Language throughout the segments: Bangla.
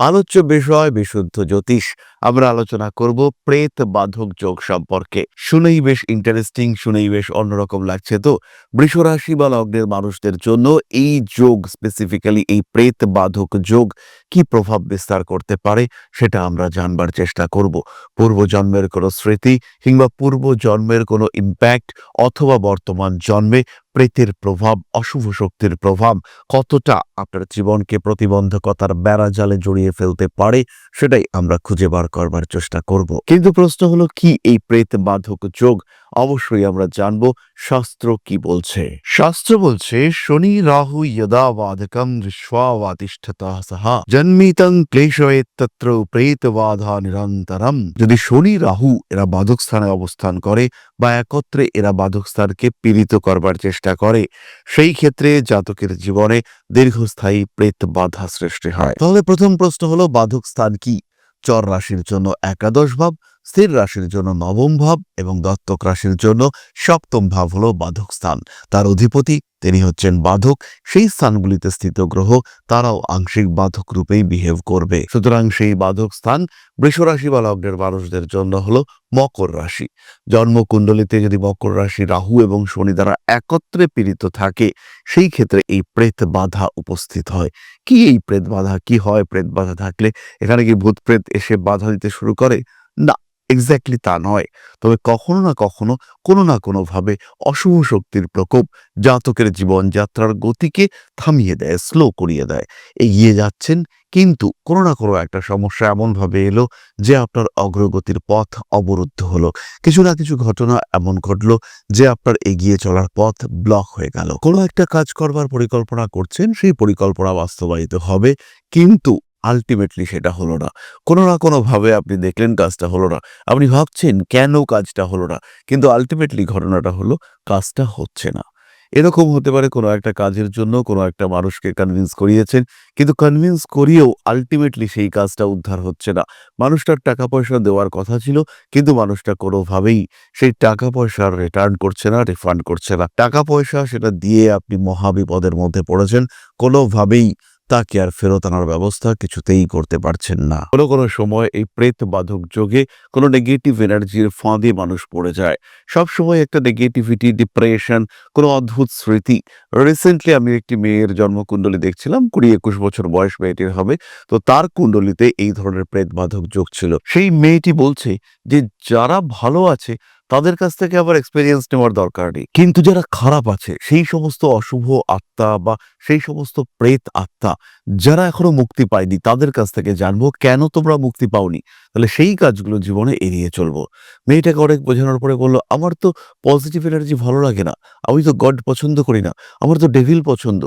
আলোচ্য বিষয়, বিশুদ্ধ জ্যোতিষ। আমরা আলোচনা করব প্রেত বাধক যোগ সম্পর্কে। শুনেই বেশ ইন্টারেস্টিং শুনেই বেশ অন্যরকম লাগছে তো। বৃষরাশি বা লগ্নের মানুষদের জন্য এই যোগ স্পেসিফিক্যালি এই প্রেত বাধক যোগ কি প্রভাব বিস্তার করতে পারে সেটা আমরা জানবার চেষ্টা করব। পূর্বজন্মের কোনো স্মৃতি কিংবা পূর্বজন্মের কোনো ইম্প্যাক্ট অথবা বর্তমান জন্মে প্রেতের প্রভাব, অশুভ শক্তির প্রভাব কতটা আপনার জীবনকে প্রতিবন্ধকতার বেড়া জালে জড়িয়ে ফেলতে পারে, সেটাই আমরা খুঁজে বার করবার চেষ্টা করব। কিন্তু প্রশ্ন হলো, কি এই প্রেত বাধক যোগ অবশ্যই আমরা জানব শাস্ত্র কি বলছে। শাস্ত্র বলছে, শনি রাহু জন্মিতং নিরন্তরম। যদি শনি রাহু এরা বাধক স্থানে অবস্থান করে বা একত্রে এরা বাধক স্থানকে পীড়িত করবার চেষ্টা করে, সেই ক্ষেত্রে জাতকের জীবনে দীর্ঘস্থায়ী প্রেত বাধা সৃষ্টি হয়। তাহলে প্রথম প্রশ্ন হলো, বাধক স্থান কি? চর রাশির জন্য একাদশ ভাব স্থির রাশির জন্য নবম ভাব এবং দত্তক রাশির জন্য সপ্তম ভাব হল বাধক স্থান। তার অধিপতি তিনি হচ্ছেন বাধক। সেই স্থানগুলিতে স্থিত গ্রহ তারাও আংশিক বাধক রূপেই বিহেভ করবে। সুতরাং সেই বাধক স্থান বৃষরাশি বা লগ্নের মানুষদের জন্য হলো মকর রাশি। জন্মকুণ্ডলিতে যদি মকর রাশি রাহু এবং শনি দ্বারা একত্রে পীড়িত থাকে, সেই ক্ষেত্রে এই প্রেত বাধা উপস্থিত হয়। কি এই প্রেত বাধা? কি হয় প্রেত বাধা থাকলে? এখানে কি ভূত প্রেত এসে বাধা দিতে শুরু করে? না। এক্স্যাক্টলি তা নয়। তবে কখনো না কখনো, কোনো না কোনোভাবে অশুভ শক্তির প্রকোপ জাতকের জীবনযাত্রার গতিকে থামিয়ে দেয় স্লো করিয়ে দেয়। এগিয়ে যাচ্ছেন, কিন্তু কোনো না কোনো একটা সমস্যা এমনভাবে এলো যে আপনার অগ্রগতির পথ অবরুদ্ধ হলো। কিছু না কিছু ঘটনা এমন ঘটলো যে আপনার এগিয়ে চলার পথ ব্লক হয়ে গেল। কোনো একটা কাজ করবার পরিকল্পনা করছেন, সেই পরিকল্পনা বাস্তবায়িত হবে, কিন্তু আলটিমেটলি সেটা হলো না। কোনো না কোনোভাবে আপনি দেখলেন কাজটা হলো না। আপনি ভাবছেন কেন কাজটা হলো না? কিন্তু আলটিমেটলি ঘটনাটা হলো কাজটা হচ্ছে না। এরকম হতে পারে কোনো একটা কাজের জন্য কোনো একটা মানুষকে কনভিন্স করিয়েছেন, কিন্তু কনভিন্স করিয়েও আলটিমেটলি সেই কাজটা উদ্ধার হচ্ছে না। মানুষটার টাকা পয়সা দেওয়ার কথা ছিল, কিন্তু মানুষটা কোনোভাবেই সেই টাকা পয়সা রিটার্ন করছে না রিফান্ড করছে না। টাকা পয়সা সেটা দিয়ে আপনি মহাবিপদের মধ্যে পড়েছেন, কোনোভাবেই তাকে আর ফেরত আনার ব্যবস্থা কিছুতেই করতে পারছেন না। কোনো কোনো সময় এই প্রেত বাধক যোগে কোনো নেগেটিভ এনার্জির ফাঁদে মানুষ পড়ে যায়। সব সময় একটা নেগেটিভিটি ডিপ্রেশন কোনো অদ্ভুত স্মৃতি। রিসেন্টলি আমি একটি মেয়ের জন্মকুণ্ডলী দেখছিলাম, কুড়ি একুশ বছর বয়স মেয়েটির হবে। তো তার কুণ্ডলিতে এই ধরনের প্রেত বাধক যোগ ছিল। সেই মেয়েটি বলছে যে, যারা ভালো আছে তাদের কাছ থেকে আবার এক্সপিরিয়েন্স নেওয়ার দরকার নেই। কিন্তু যারা খারাপ আছে, সেই সমস্ত অশুভ আত্মা বা সেই সমস্ত প্রেত আত্মা, যারা এখনও মুক্তি পায়নি, তাদের কাছ থেকে জানব, কেন তোমরা মুক্তি পাওনি? তাহলে সেই কাজগুলো জীবনে এড়িয়ে চলবো। মেয়েটাকে অনেক বোঝানোর পরে বলল, আমার তো পজিটিভ এনার্জি ভালো লাগে না। আমি তো গড পছন্দ করি না। আমার তো ডেভিল পছন্দ।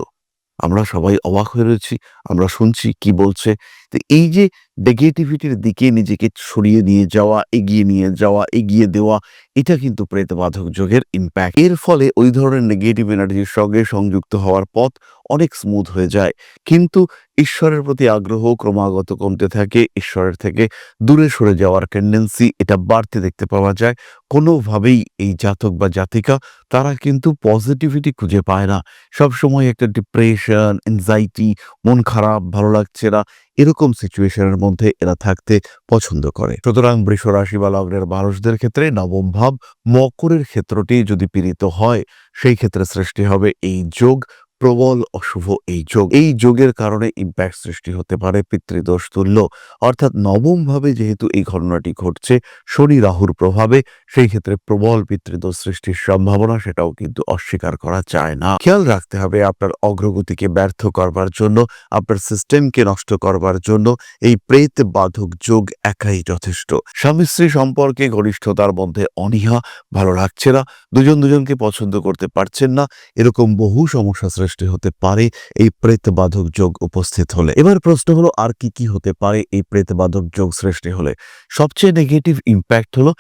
আমরা সবাই অবাক হয়ে রয়েছি। আমরা শুনছি কি বলছে। তো এই যে নেগেটিভিটির দিকে নিজেকে সরিয়ে নিয়ে যাওয়া, এগিয়ে নিয়ে যাওয়া, এগিয়ে দেওয়া, এটা কিন্তু প্রেতবাধক যোগের ইম্প্যাক্ট এর ফলে ওই ধরনের নেগেটিভ এনার্জির সঙ্গে সংযুক্ত হওয়ার পথ অনেক স্মুথ হয়ে যায়। কিন্তু ঈশ্বরের প্রতি আগ্রহ ক্রমাগত কমতে থাকে, ঈশ্বরের থেকে দূরে সরে যাওয়ার টেন্ডেন্সি এটা বাড়তে দেখতে পাওয়া যায়। কোনোভাবেই এই জাতক বা জাতিকা তারা কিন্তু পজিটিভিটি খুঁজে পায় না। সবসময় একটা ডিপ্রেশন এনজাইটি মন খারাপ, ভালো লাগছে না এরকম সিচুয়েশনের মধ্যে এরা থাকতে পছন্দ করে। সুতরাং বৃষরাশি বা লগ্নের মানুষদের ক্ষেত্রে নবম ভাব মকরের ক্ষেত্রটি যদি পীড়িত হয়, সেই ক্ষেত্রে সৃষ্টি হবে এই যোগ প্রবল অশুভ এই যোগ। এই যোগের কারণে ইম্প্যাক্ট সৃষ্টি হতে পারে পিতৃদোষ তুল্য। অর্থাৎ নবম ভাবে যেহেতু এই ঘটনাটি ঘটছে, শনি রাহুর প্রভাবে, সেই ক্ষেত্রে প্রবল পিতৃদোষ সৃষ্টির সম্ভাবনা সেটাও কিন্তু অস্বীকার করা যায় না। খেয়াল রাখতে হবে আপনার অগ্রগতিকে ব্যর্থ করবার জন্য, আপনার সিস্টেমকে নষ্ট করবার জন্য, এই প্রেত বাধক যোগ একাই যথেষ্ট। স্বামী স্ত্রী সম্পর্কে ঘনিষ্ঠতার মধ্যে অনীহা, ভালো লাগছে না, দুজন দুজনকে পছন্দ করতে পারছেন না, এরকম বহু সমস্যা সৃষ্টি হতে পারে, এই প্রেতবাধক যোগ উপস্থিত হলে। এবার প্রশ্ন হলো, আর কি কি হতে পারে এই প্রেতবাধক যোগ সৃষ্টি হলে? সবচেয়ে নেগেটিভ ইম্প্যাক্ট হলো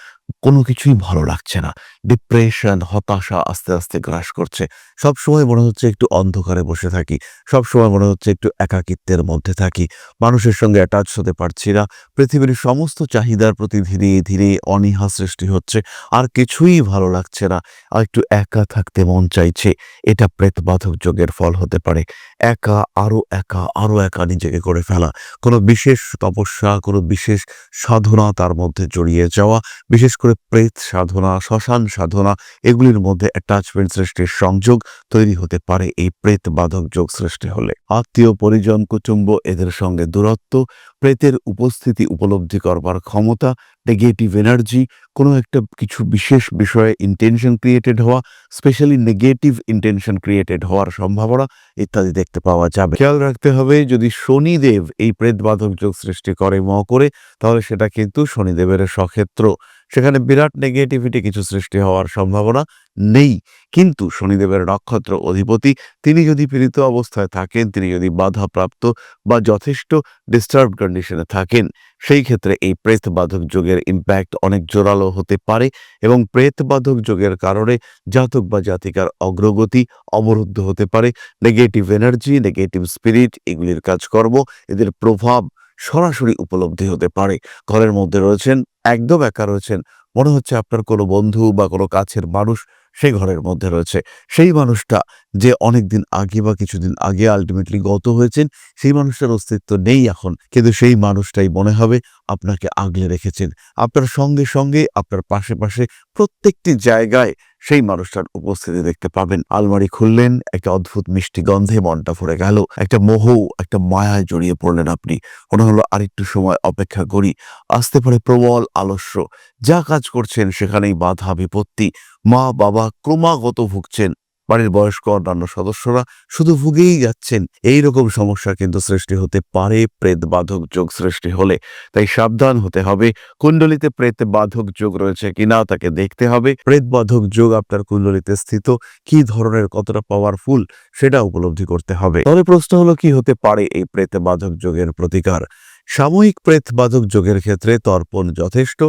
কোনো কিছুই ভালো লাগছে না। ডিপ্রেশন হতাশা আস্তে আস্তে গ্রাস করছে। সব সময় মনে হচ্ছে একটু অন্ধকারে বসে থাকি। সব সময় মনে হচ্ছে একটু একাকিত্বের মধ্যে থাকি। মানুষের সঙ্গে অ্যাটাচ হতে পারছি না। পৃথিবীর সমস্ত চাহিদার প্রতি ধীরে ধীরে অনীহা সৃষ্টি হচ্ছে। আর কিছুই ভালো লাগছে না। আর একটু একা থাকতে মন চাইছে। এটা প্রেতবাধক যোগের ফল হতে পারে। একা, আরও একা আরও একা নিজেকে করে ফেলা। কোনো বিশেষ তপস্যা, কোনো বিশেষ সাধনা তার মধ্যে জড়িয়ে যাওয়া। বিশেষ করে প্রেত সাধনা, শ্মশান সাধনা, এগুলির মধ্যে অ্যাটাচমেন্ট সৃষ্টির সংযোগ তৈরি হতে পারে এই প্রেত বাধক যোগ সৃষ্টি হলে। আত্মীয়, পরিজন, কুটুম্ব এদের সঙ্গে দূরত্ব, প্রেতের উপস্থিতি উপলব্ধি করবার ক্ষমতা নেগেটিভ এনার্জি কোনো একটা কিছু বিশেষ বিষয়ে ইন্টেনশন ক্রিয়েটেড হওয়া স্পেশালি নেগেটিভ ইন্টেনশন ক্রিয়েটেড হওয়ার সম্ভাবনা ইত্যাদি দেখতে পাওয়া যাবে। খেয়াল রাখতে হবে, যদি শনিদেব এই প্রেতবাধক যোগ সৃষ্টি করে, ম করে, তাহলে সেটা কিন্তু শনিদেবের সক্ষেত্র। সেখানে বিরাট নেগেটিভিটি কিছু সৃষ্টি হওয়ার সম্ভাবনা নেই। কিন্তু শনিদেবের নক্ষত্র অধিপতি, তিনি যদি পীড়িত অবস্থায় থাকেন, তিনি যদি বাধাপ্রাপ্ত বা যথেষ্ট ডিস্টার্ব কন্ডিশনে থাকেন, সেই ক্ষেত্রে এই প্রেতবাধক যোগের ইম্প্যাক্ট অনেক জোরালো হতে পারে এবং প্রেতবাধক যোগের কারণে জাতক বা জাতিকার অগ্রগতি অবরুদ্ধ হতে পারে। নেগেটিভ এনার্জি নেগেটিভ স্পিরিট এগুলির কাজকর্ম এদের প্রভাব সরাসরি উপলব্ধি হতে পারে। ঘরের মধ্যে রয়েছেন একদম একা রয়েছেন। মনে হচ্ছে আপনার কোনো বন্ধু বা কোনো কাছের মানুষ সেই ঘরের মধ্যে রয়েছে। সেই মানুষটা যে অনেক দিন আগে বা কিছুদিন আগে আলটিমেটলি গত হয়েছেন, সেই মানুষটার অস্তিত্ব নেই এখন। কিন্তু সেই মানুষটাই মনে হবে আপনাকে আগলে রেখেছেন। আপনার সঙ্গে সঙ্গে আপনার পাশে পাশে প্রত্যেকটি জায়গায় সেই মানুষটার উপস্থিতি দেখতে পাবেন। আলমারি খুললেন, একটা অদ্ভুত মিষ্টি গন্ধে মনটা ভরে গেল, একটা মোহ, একটা মায়ায় জড়িয়ে পড়লেন আপনি। মনে হলো আরেকটু সময় অপেক্ষা করি। আসতে পারে প্রবল আলস্য। যা কাজ করছেন সেখানেই বাধা বিপত্তি। মা বাবা ক্রমাগত ভুগছেন। বাড়ির বয়স্ক অন্যান্য সদস্যরা শুধু ভুগেই যাচ্ছেন। এই রকম সমস্যা কিন্তু সৃষ্টি হতে পারে প্রেত বাধক যোগ সৃষ্টি হলে। তাই সাবধান হতে হবে, কুণ্ডলিতে প্রেত বাধক যোগ রয়েছে কিনা তাকে দেখতে হবে। প্রেত বাধক যোগ আপনার কুণ্ডলিতে স্থিত, কি ধরনের কতটা পাওয়ারফুল সেটা উপলব্ধি করতে হবে। তবে প্রশ্ন হলো, কি হতে পারে এই প্রেত বাধক যোগের প্রতিকার? সাময়িক প্রেতবাধক যোগের ক্ষেত্রে তর্পণ যথেষ্ট।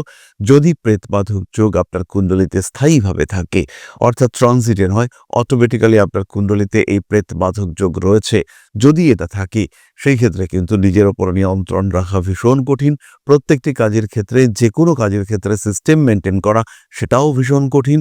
যদি প্রেতবাধক যোগ আপনার কুণ্ডলিতে স্থায়ীভাবে থাকে, অর্থাৎ ট্রানজিটের হয়, অটোমেটিক্যালি আপনার কুণ্ডলিতে এই প্রেতবাধক যোগ রয়েছে। যদি এটা থাকে, সেই ক্ষেত্রে কিন্তু নিজের ওপর নিয়ন্ত্রণ রাখা ভীষণ কঠিন। প্রত্যেকটি কাজের ক্ষেত্রে, যে কোনো কাজের ক্ষেত্রে সিস্টেম মেনটেন করা, সেটাও ভীষণ কঠিন।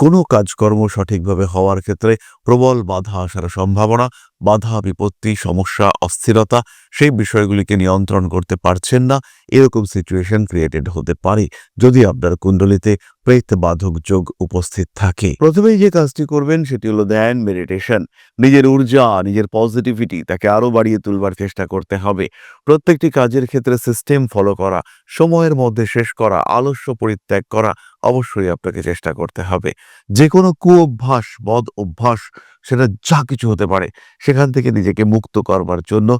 কোনো কাজকর্ম সঠিকভাবে হওয়ার ক্ষেত্রে প্রবল বাধা আসার সম্ভাবনা বাধা, বিপত্তি, সমস্যা, অস্থিরতা, সেই বিষয়গুলিকে নিয়ন্ত্রণ করতে পারছেন না। এরকম সিচুয়েশন ক্রিয়েটেড হতে পারে যদি আপনার কুণ্ডলিতে প্রেত বাধক যোগ উপস্থিত থাকে। প্রথমেই যে কাজটি করবেন সেটি হলো ধ্যান মেডিটেশন নিজের ঊর্জা, নিজের পজিটিভিটি তাকে আরও বাড়িয়ে তুলবার চেষ্টা করতে হবে। প্রত্যেকটি কাজের ক্ষেত্রে সিস্টেম ফলো করা, সময়ের মধ্যে শেষ করা, আলস্য পরিত্যাগ করা অবশ্যই আপনাকে চেষ্টা করতে হবে। যে কোনো কু অভ্যাস বদ অভ্যাস সেটা যা কিছু হতে পারে, সেখান থেকে নিজেকে মুক্ত করবার জন্য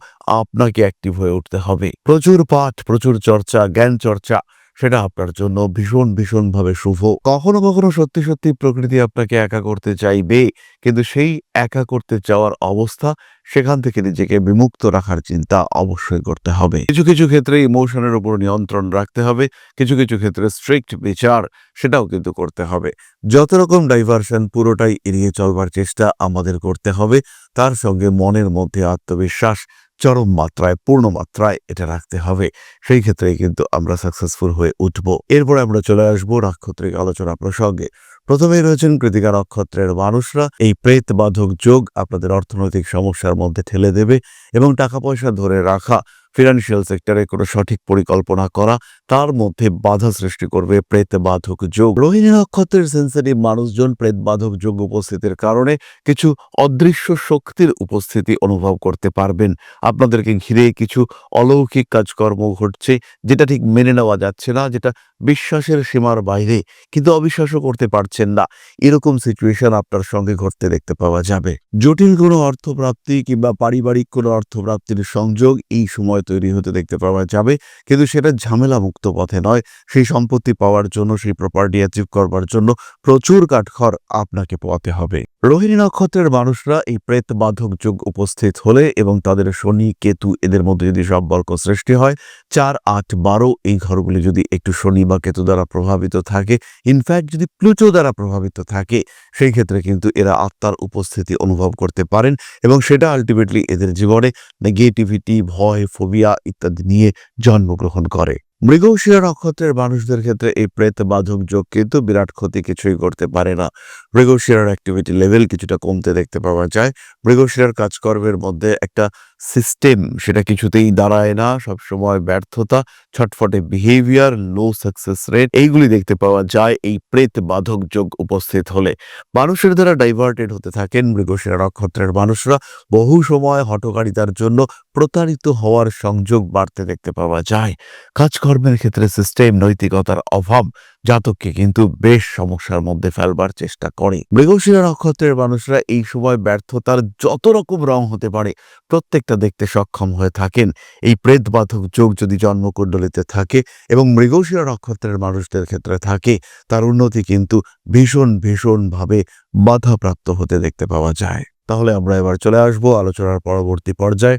আপনাকে অ্যাক্টিভ হয়ে উঠতে হবে। প্রচুর পাঠ, প্রচুর চর্চা, জ্ঞান চর্চা সেটা আপনার জন্য ভীষণ, ভীষণভাবে শুভ। কখনো কখনো সত্যি সত্যি প্রকৃতি আপনাকে একা করতে চাইবে, কিন্তু সেই একা করতে চাওয়ার অবস্থা, সেখান থেকে নিজেকে বিমুক্ত রাখার চিন্তা অবশ্যই করতে হবে। কিছু কিছু ক্ষেত্রে ইমোশনের উপর নিয়ন্ত্রণ রাখতে হবে, কিছু কিছু ক্ষেত্রে স্ট্রিক্ট বিচার সেটাও কিন্তু করতে হবে। যত রকম ডাইভারশন পুরোটাই এড়িয়ে চলবার চেষ্টা আমাদের করতে হবে, তার সঙ্গে মনের মধ্যে আত্মবিশ্বাস চরম মাত্রায়, পূর্ণ মাত্রায় এটা রাখতে হবে। সেই ক্ষেত্রে কিন্তু আমরা সাকসেসফুল হয়ে উঠব। এরপরে আমরা চলে আসব নাক্ষত্রিক আলোচনা প্রসঙ্গে। প্রথমেই রয়েছেন কৃতিকা নক্ষত্রের মানুষরা। এই প্রেত বাধক যোগ আপনাদের অর্থনৈতিক সমস্যার মধ্যে ঠেলে দেবে এবং টাকা পয়সা ধরে রাখা। ফিনান্সিয়াল সেক্টরে কোনো সঠিক পরিকল্পনা করা, তার মধ্যে বাধা সৃষ্টি করবে প্রেত বাধক যোগ। রোহিণী নক্ষত্রের সেন্সারি মানুষজন প্রেত বাধক যোগ উপস্থিতির কারণে কিছু অদৃশ্য শক্তির উপস্থিতি অনুভব করতে পারবেন। আপনাদেরকে ঘিরে কিছু অলৌকিক কাজকর্ম ঘটছে, যেটা ঠিক মেনে নেওয়া যাচ্ছে না, যেটা বিশ্বাসের সীমার বাইরে কিন্তু অবিশ্বাসও করতে পারছেন না। এরকম সিচুয়েশন আপনার সঙ্গে ঘটতে দেখতে পাওয়া যাবে। জটিল কোনো অর্থপ্রাপ্তি কিংবা পারিবারিক কোনো অর্থপ্রাপ্তির সংযোগ এই সময় তৈরি হতে দেখতে পাওয়া যাবে। কিন্তু সেটা ঝামেলা মুক্ত পথে নয়। সেই সম্পত্তি পাওয়ার জন্য, সেই প্রপার্টি অ্যাচিভ করবার জন্য প্রচুর কাঠখড় আপনাকে পোয়াতে হবে। রোহিণী নক্ষত্রের মানুষরা এই প্রেত বাধক যুগ উপস্থিত হলে এবং তাদের শনি, কেতু এদের মধ্যে যদি সম্পর্ক সৃষ্টি হয়, চার, আট, বারো এই ঘরগুলি যদি একটু শনি বা কেতু দ্বারা প্রভাবিত থাকে। ইনফ্যাক্ট যদি প্লুটো দ্বারা প্রভাবিত থাকে, সেই ক্ষেত্রে কিন্তু এরা আত্মার উপস্থিতি অনুভব করতে পারেন এবং সেটা আলটিমেটলি এদের জীবনে নেগেটিভিটি ভয় ফোবিয়া ইত্যাদি নিয়ে জন্মগ্রহণ করে। মৃগশিরা নক্ষত্রের মানুষদের ক্ষেত্রে এই প্রেত বাধক যোগ কিন্তু বিরাট ক্ষতি কিছুই করতে পারে না। মৃগশিরার অ্যাক্টিভিটি লেভেল কিছুটা কমতে দেখতে পাওয়া যায়। মৃগশিরার কাজকর্মের মধ্যে একটা সিস্টেম সেটা কিছুতেই দাঁড়ায় না, সবসময় ব্যর্থতা, ছটফটে বিহেভিয়ার লো সাকসেস রেট এইগুলি দেখতে পাওয়া যায়, এই প্রেত বাধক যোগ উপস্থিত হলে। মানুষের দ্বারা ডাইভার্টেড হতে থাকেন, মৃগশিরা নক্ষত্রের মানুষরা, বহু সময় হটকারিতার জন্য প্রতারিত হওয়ার সংযোগ বাড়তে দেখতে পাওয়া যায়। কাজকর্মের ক্ষেত্রে সিস্টেম নৈতিকতার অভাব জাতককে কিন্তু বেশ সমস্যার মধ্যে ফেলবার চেষ্টা করে। মৃগশিরা নক্ষত্রের মানুষরা এই সময় ব্যর্থতার যত রকম রং হতে পারে, প্রত্যেকটা দেখতে সক্ষম হয়ে থাকেন। এই প্রেতবাধক যোগ যদি জন্মকুণ্ডলিতে থাকে এবং মৃগশিরা নক্ষত্রের মানুষদের ক্ষেত্রে থাকে, তার উন্নতি কিন্তু ভীষণ ভীষণভাবে বাধাপ্রাপ্ত হতে দেখতে পাওয়া যায়। তাহলে আমরা এবার চলে আসব আলোচনার পরবর্তী পর্যায়ে।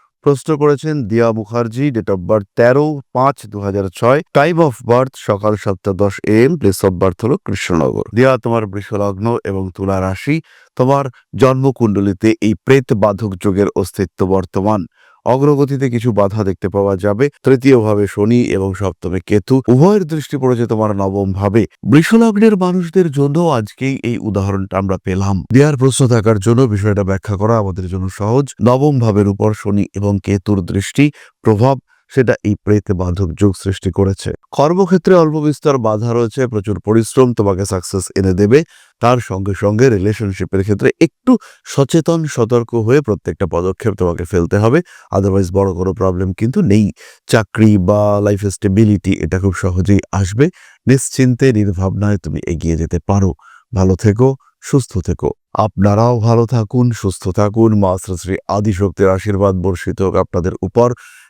প্রশ্ন করেছেন দিয়া মুখার্জি ডেট অফ বার্থ তেরো পাঁচ দু ছয় টাইম অফ বার্থ সকাল সাতটা দশ এম প্লেস অফ বার্থ হলো কৃষ্ণনগর। দিয়া, তোমার বৃষলগ্ন এবং তুলা রাশি, তোমার জন্মকুণ্ডলিতে এই প্রেত বাধক যোগের অস্তিত্ব বর্তমান। অগ্রগতিতে কিছু বাধা দেখতে পাওয়া যাবে। তৃতীয়ভাবে শনি এবং সপ্তমে কেতু উভয়ের দৃষ্টি পড়েছে তোমার নবম ভাবে বৃষলগ্নের মানুষদের জন্য আজকেই এই উদাহরণটা আমরা পেলাম। দেয়ার প্রশ্ন থাকার জন্য বিষয়টা ব্যাখ্যা করা আমাদের জন্য সহজ। নবম ভাবের উপর শনি এবং কেতুর দৃষ্টি প্রভাব সেটা এই প্রেত বাধক যোগ সৃষ্টি করেছে। কর্মক্ষেত্রে অল্প বিস্তর বাধা রয়েছে, প্রচুর পরিশ্রম তোমাকে সাকসেস এনে দেবে। তার সঙ্গে সঙ্গে রিলেশনশিপের ক্ষেত্রে একটু সচেতন, সতর্ক হয়ে প্রত্যেকটা পদক্ষেপ তোমাকে ফেলতে হবে। আদারওয়াইজ বড় কোনো প্রবলেম কিন্তু নেই। চাকরি বা লাইফ স্টেবিলিটি এটা খুব সহজেই আসবে। নিশ্চিন্তে, নির্ভাবনায় তুমি এগিয়ে যেতে পারো। ভালো থেকো, সুস্থ থেকো। আপনারাও ভালো থাকুন, সুস্থ থাকুন। মা শ্রী আদিশক্তির আশীর্বাদ বর্ষিত হোক আপনাদের উপর।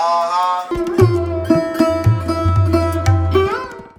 아, 나